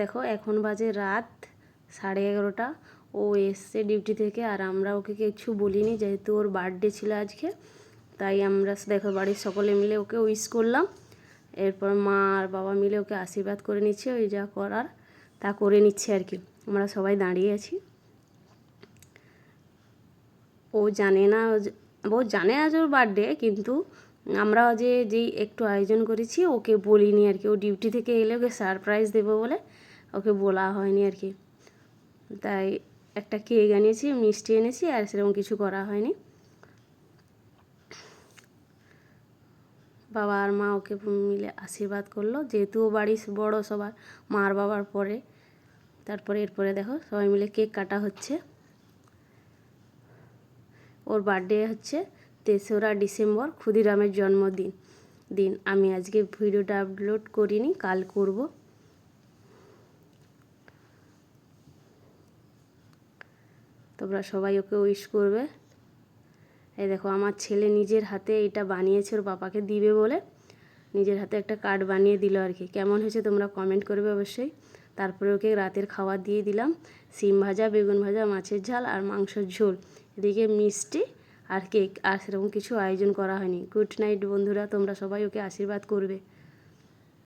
দেখো এখন বাজে রাত সাড়ে এগারোটা। ও এসছে ডিউটি থেকে আর আমরা ওকে কিছু বলিনি যেহেতু ওর বার্থডে ছিল আজকে। তাই আমরা দেখো বাড়ির সকলে মিলে ওকে উইশ করলাম। এরপর মা আর বাবা মিলে ওকে আশীর্বাদ করে নিচ্ছে, ওই যা করার তা করে নিচ্ছে আর কি। আমরা সবাই দাঁড়িয়ে আছি। ও জানে না, ও জানে আজ ওর বার্থডে, কিন্তু আমরা যে যেই একটু আয়োজন করেছি, ওকে বলিনি আর কি। ও ডিউটি থেকে এলে ওকে সারপ্রাইজ দেবো বলে ওকে বলা হয়নি আর কি। তাই একটা কেক আনিয়েছি, মিষ্টি এনেছি আর সেরকম কিছু করা হয়নি। বাবা আর মা ওকে মিলে আশীর্বাদ করল। যেহেতু ও বাড়ি বড় সবার, মার বাবার পরে। তারপরে এরপরে দেখো সবাই মিলে কেক কাটা হচ্ছে। ওর বার্থডে হচ্ছে। তেসরা ডিসেম্বর ক্ষুদিরামের জন্মদিন। দিন। আমি আজকে ভিডিওটা আপলোড করিনি, কাল করব। তোমরা সবাই ওকে উইশ করবে। এই দেখো, আমার ছেলে নিজের হাতে এটা বানিয়েছে, ওর বাবাকে দিবে বলে। নিজের হাতে একটা কার্ড বানিয়ে দিল আর কি। কেমন হয়েছে তোমরা কমেন্ট করবে অবশ্যই। তারপরে ওকে রাতের খাবার দিয়ে দিলাম। সিম ভাজা, বেগুন ভাজা, মাছের ঝাল আর মাংসের ঝোল। এদিকে মিষ্টি আর কেক আর সেরকম কিছু আয়োজন করা হয়নি। গুড নাইট বন্ধুরা। তোমরা সবাই ওকে আশীর্বাদ করবে।